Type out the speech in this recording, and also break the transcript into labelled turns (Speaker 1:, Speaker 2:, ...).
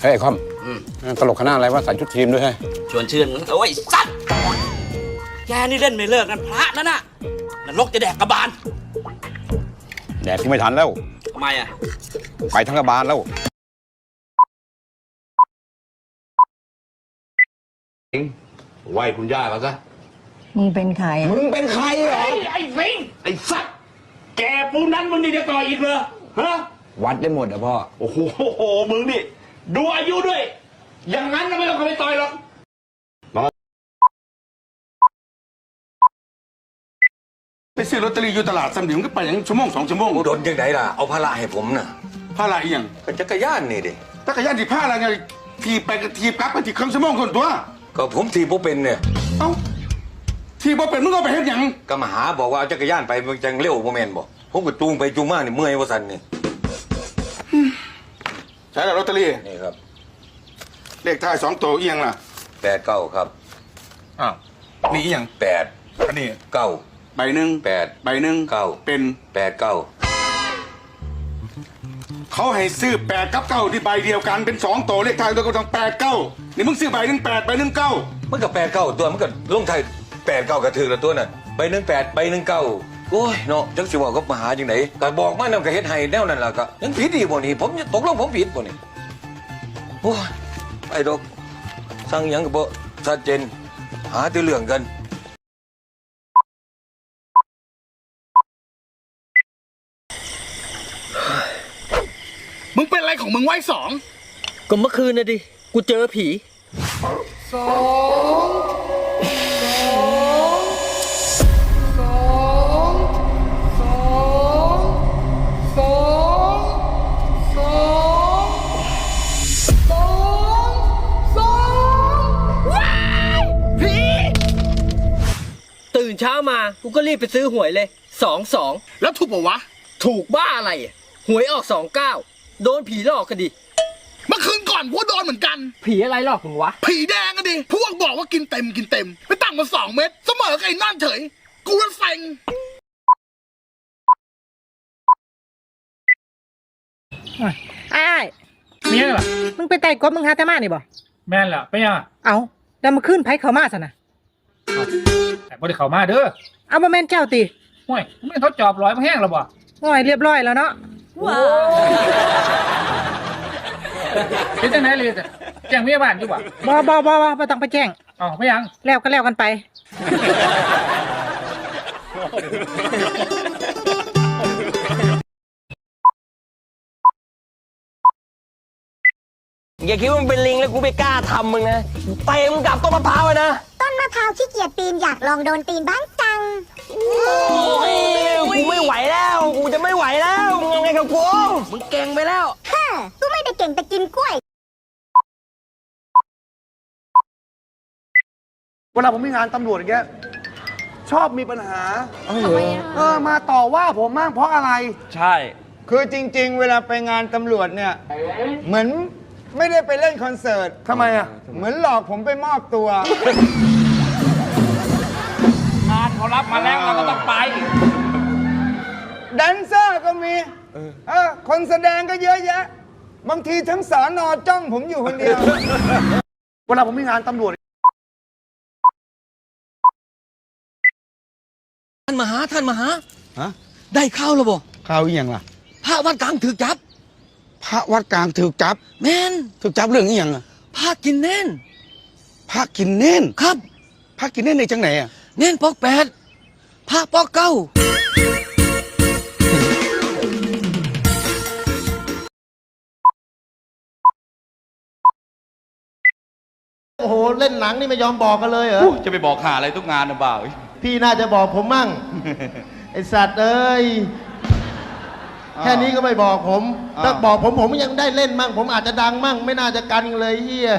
Speaker 1: เฮ้ยไอ้คอมตลกคณะอะไรวะใส่ชุดทีมด้วยเฮ้ย
Speaker 2: ชวนชื่นโอ้ยสัตว์แกนี่เล่นไม่เลิกนั่นพระนั่นน่ะนรกจะแดกกระบาล
Speaker 1: แดดที่ไม่ทันแล้ว
Speaker 2: ทำไมอะ
Speaker 1: ไปทั้งกระบาลแล้ว
Speaker 3: ไหวคุณย่าเขาซะ
Speaker 4: มึงเป็นใครอะ
Speaker 3: มึงเป็นใครเหรอ
Speaker 5: ไอ้ไอ้ฟิงไอ้สัตว์แกปูนั้นมึงนี่จะต่ออีกเหรอฮะ
Speaker 3: วัดได้หมดอะพ่อ
Speaker 5: โอ้โห มึงนี่ดูอายุด้วย อย่างนั้นก็ไม่ต้องเข้าไปต่อยหรอก
Speaker 6: ไปซื้อลอตเตอรี่อยู่ตลาดสำลีมันก็ไปอย่างชั่วโมงสองชั่วโมง
Speaker 7: อุดรยังไงล่ะ เอาภาระให้ผมน่ะ
Speaker 6: ผ้าอะไรอีหยัง
Speaker 7: ก็จักรยานนี่ดิ
Speaker 6: จักรยานที่ผ้าอะไรไงทีบไปกับทีบกลับไปที่ครึ่งชั่วโมงคนตัว
Speaker 7: ก็ผมทีบ่เป็นเนี่ย
Speaker 6: เอ้า ทีบ่เป็นมึงก็ไปเฮ็ดหยัง
Speaker 7: ก็มาหาบอกว่าเอาจักรยานไปมันจังเร็วบ่แม่นบ่ผมก็จูงไปจูงมานี่เมื่อยว่าซั่นนี่
Speaker 6: ใช่แล้วลอตเตอรี่
Speaker 7: นี่ครับ
Speaker 6: เลขท้ายสองตัวอีหยังล่ะ
Speaker 7: แปดเก้าครับ
Speaker 6: อ้าวนี่อีหยัง
Speaker 7: แปด
Speaker 6: อันนี้
Speaker 7: เก้า
Speaker 6: ใบหนึ่ง
Speaker 7: แปด
Speaker 6: ใบหนึ่ง
Speaker 7: เก้า
Speaker 6: เป็น
Speaker 7: แปดเก้า
Speaker 6: เขาให้ซื้อแปดกับเก้าที่ใบเดียวกันเป็นสองตัวเลขท้ายตัวก็ต้องแปดเก้านี่มึงซื้อใบหนึ่งแปดใบหนึ่งเก้า
Speaker 7: มันก็แปดเก้าตัวมันก็ลงไทายแปดเก้ากระถือละตัวน่ะใบหนึ่งแปดใบหนึ่งเก้า โอ้ยเนาะจังสิว่าก็มาหาจังไหนก็บอกมาแล้วก็เฮ็ดให้แนวนั้นล่ะก็ยังผิดอีกบ่นี่ผมตกลงผมผิดบ่นี่โอ้ยไอ้ดอกสั่งหยังก็บ่ชัดเจนหาแต่เรื่องกัน
Speaker 6: มึงเป็นอะไรของมึงไว้สอง
Speaker 8: ก็เมื่อคืนนะดิ กูเจอผีตื่น เช้ามากูก็รีบไปซื้อหวยเลยสองสอง
Speaker 6: แล้วถูกปะวะ
Speaker 8: ถูกบ้าอะไรอะหวยออกสองเก้าโดนผีหลอกกันดิ
Speaker 6: เมื่อคืนก่อนกูก็โดนเหมือนกัน
Speaker 8: ผีอะไรหลอกมึงวะ
Speaker 6: ผีแดงอะดิ พวกบอกว่ากินเต็มกินเต็ม ไปตั้งมาสองเม็ดเสมอกับไอ้นั่นเฉย กูว่าเซ็ง
Speaker 4: อ้าย
Speaker 9: มีอะไรล่ะ
Speaker 4: มึงไปไต่กบมึงหาแต่มานี่บ่
Speaker 9: แม่นล่ะไปยังอะ
Speaker 4: เอาแล้วมาขึ้นไผเขามาซะนะ
Speaker 9: แต่บ่ได้เข้ามาเด้อ
Speaker 4: เอาบ่แม่นเจ้าติ
Speaker 9: ห่วยไม่ทดจอบร้อยมาแห้งแล้วบ่
Speaker 4: ง่อยเรียบร้อยแล้วเนาะ
Speaker 9: เป็นจังไหนเลยจ้ะแจ้งเมียบ้านอยู่บ่
Speaker 4: บ่บ่บ่บ่บ่ต้องไปแจ้ง
Speaker 9: เอ้าไม่ยัง
Speaker 4: แล้วก็แล้วกันไป
Speaker 8: อย่าคิดว่ามึงเป็นลิงแล้วกูไม่กล้าทำมึงนะเตะมึงกลับต้นมะพร้าวเลยนะ
Speaker 10: ต้น มะพร้าวขี้เกียจปีนอยากลองโดนตีนบ้างจัง
Speaker 8: กูไม่ไหวแล้ว กูจะไม่ไหวแล้วมึงยังไงกับกูมึงเก่งไปแล้ว
Speaker 10: เฮ้อกูไม่ได้เก่งแต่กินกล้วย
Speaker 3: เวลาผมมีงานตำรวจอย่างเงี้ยชอบมีปัญหาเออมาต่อว่าผมมากเพราะอะไร
Speaker 2: ใช่
Speaker 11: คือจริง ๆ เวลาไปงานตำรวจเนี่ย เหมือนไม่ได้ไปเล่นคอนเสิร์ต
Speaker 3: ทำไมอะ
Speaker 11: เหมือนหลอกผมไปมอบตัว
Speaker 9: งาน เขารับมาแล้วเราก็ต้องไป
Speaker 11: แดนเซอร์ก็มีเออคนแสดงก็เยอะแยะ บางทีทั้งสอนอจ้องผมอยู่คนเดียว
Speaker 3: เวลาผมมีงานตำรวจ
Speaker 8: ท่านมาหาท่านมาหา
Speaker 6: ฮะ
Speaker 8: ได้ข้าวแล้วบ่
Speaker 6: ข่าวอีหยังล่ะ
Speaker 8: พระวัดกลางถือจับ
Speaker 6: พระวัดกลางถูกจับ
Speaker 8: แม่น
Speaker 6: ถูกจับเรื่องอีหยังอะ
Speaker 8: พระกินเน่น
Speaker 6: พระกินเน้น
Speaker 8: ครับ
Speaker 6: พระกินเน้นในจังไหนอะ
Speaker 8: เน่นปอกแปดพระปอกเก้า
Speaker 5: โอ้โห เล่นหนังนี่ไม่ยอมบอกกันเลยเหรอ
Speaker 2: จะไปบอกหาอะไรทุกงานนะบ่าว
Speaker 5: พี่น่าจะบอกผมมั่ง ไอสัตว์เอ้ย แค่นี้ก็ไม่บอกผมถ้าบอกผมผมยังได้เล่นมั่ง ผมอาจจะดังมั่ง ไม่น่าจะกันเลยเฮีย